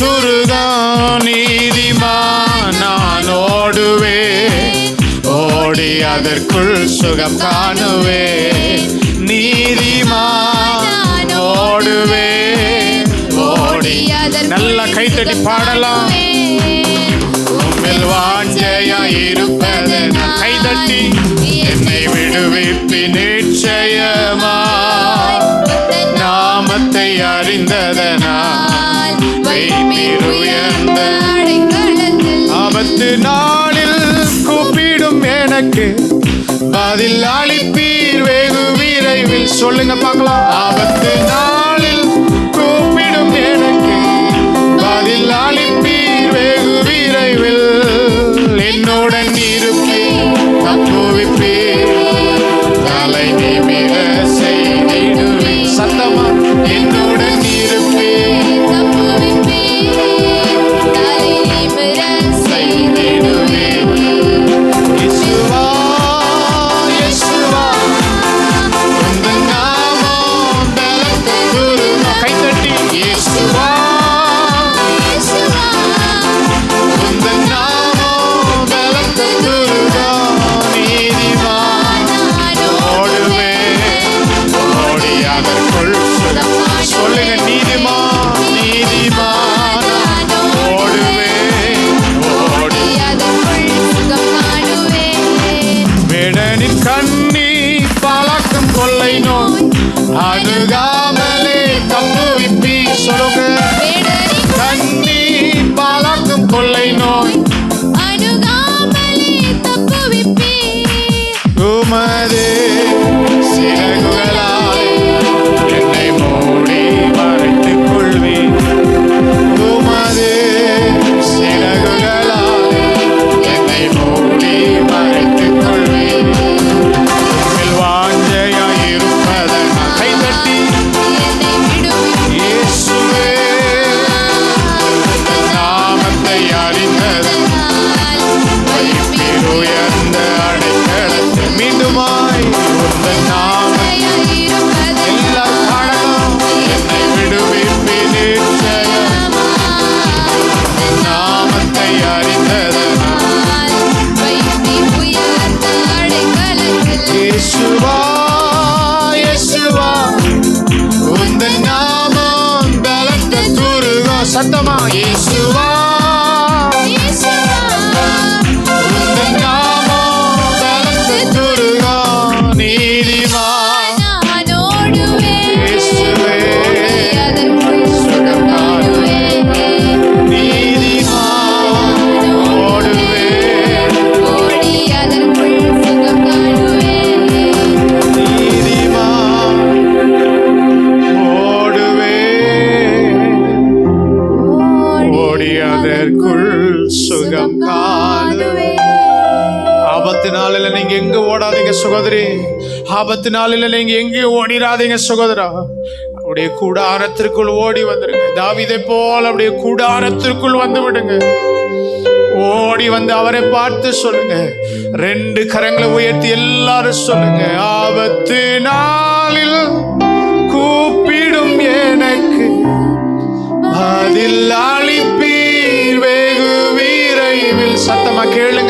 துருகம் நீதிமான் நான் ஓடுவே. ஓடி அதற்குள் சுகம் காணுவே. நீதிமான் ஓடுவே. ஓடி நல்ல கைத்தட்டி பாடலாம். உம்மில் வாஞ்சையா இருப்பது கைதட்டி என்னை விடுவிப்பி அறிந்ததனால் உயர்ந்த ஆபத்து நாளில் கூப்பிடும் எனக்கு பதில் அளிப்பீர் வெகு விரைவில். சொல்லுங்க பார்க்கலாம். ஆபத்து நாள் அணுகாமலே தப்புவிப்பி சொல்லுங்க 里も一周を அதற்குள் சுகம் காணுவே. ஆபத்து நாளில் நீங்க எங்க ஓடாதீங்க சகோதரி. ஆபத்து நாளில் நீங்க எங்கேயும் ஓடிராதீங்க சுகோதரா. அப்படியே கூடாரத்திற்குள் ஓடி வந்துருங்க. தாவிதை போல் அப்படியே கூடாரத்திற்குள் வந்து விடுங்க. ஓடி வந்து அவரை பார்த்து சொல்லுங்க. ரெண்டு கரங்களை உயர்த்தி எல்லாரும் சொல்லுங்க. ஆபத்து நாளில் கூப்பிடும் எனக்கு அதில் அழிப்பி சத்தமா கேளுங்க